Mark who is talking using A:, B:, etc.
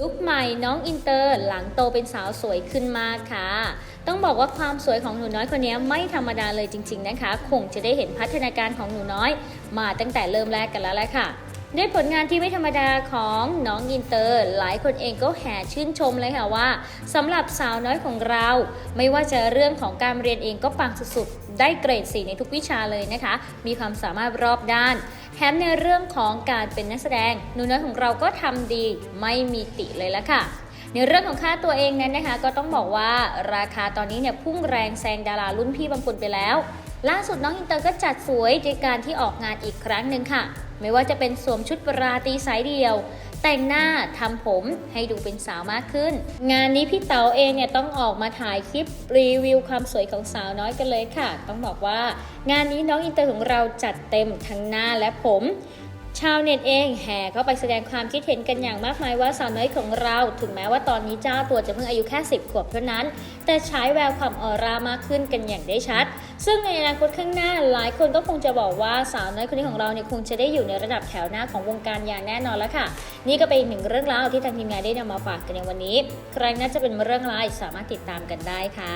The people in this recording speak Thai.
A: ลุกใหม่น้องอินเตอร์หลังโตเป็นสาวสวยขึ้นมากค่ะ ต้องบอกว่าความสวยของหนูน้อยคนนี้ไม่ธรรมดาเลยจริง ๆนะคะ คงจะได้เห็นพัฒนาการของหนูน้อย มาตั้งแต่เริ่มแรกกันแล้วแหละค่ะ ด้วยผลงานที่ไม่ธรรมดาของน้องอินเตอร์ หลายคนเองก็แห่ชื่นชมเลยค่ะว่าสำหรับสาวน้อยของเรา ไม่ว่าจะเรื่องของการเรียนเองก็ปังสุดๆ ได้เกรดสีในทุกวิชาเลยนะคะ มีความสามารถรอบด้านแถมในเรื่องของการเป็นนักแสดงหนูน้อยของเราก็ทำดีไม่มีติเลยละค่ะในเรื่องของค่าตัวเองนั้นนะคะ ก็ต้องบอกว่าราคาตอนนี้เนี่ยพุ่งแรงแซงดารารุ่นพี่บางคนไปแล้ว ล่าสุดน้องอินเตอร์ก็จัดสวยในการที่ออกงานอีกครั้งหนึ่งค่ะ ไม่ว่าจะเป็นสวมชุดราตรีสายเดียว แต่งหน้าทำผมให้ดูเป็นสาวมากขึ้น งานนี้พี่เต๋าเองเนี่ยต้องออกมาถ่ายคลิปรีวิวความสวยของสาวน้อยกันเลยค่ะ ต้องบอกว่า งานนี้น้องอินเตอร์ของเราจัดเต็มทั้งหน้าและผม ชาวเน็ตเองแห่เข้าไปแสดงความคิดเห็นกันอย่างมากมายว่าสาวน้อยของเรา ถึงแม้ว่าตอนนี้เจ้าตัวจะเพิ่งอายุแค่ 10 ขวบเท่านั้น แต่ใช้แววความออร่ามากขึ้นกันอย่างได้ชัด ซึ่งในอนาคตข้างหน้าหลายคนก็คงจะบอกว่าสาวน้อยคนนี้ของเราเนี่ยคงจะได้อยู่ในระดับแถวหน้าของวงการอย่างแน่นอนแล้วค่ะ นี่ก็เป็นอีกหนึ่งเรื่องราวที่ทางทีมงานได้นำมาฝากกันในวันนี้ ใครน่าจะเป็นเรื่องราวสามารถติดตามกันได้ค่ะ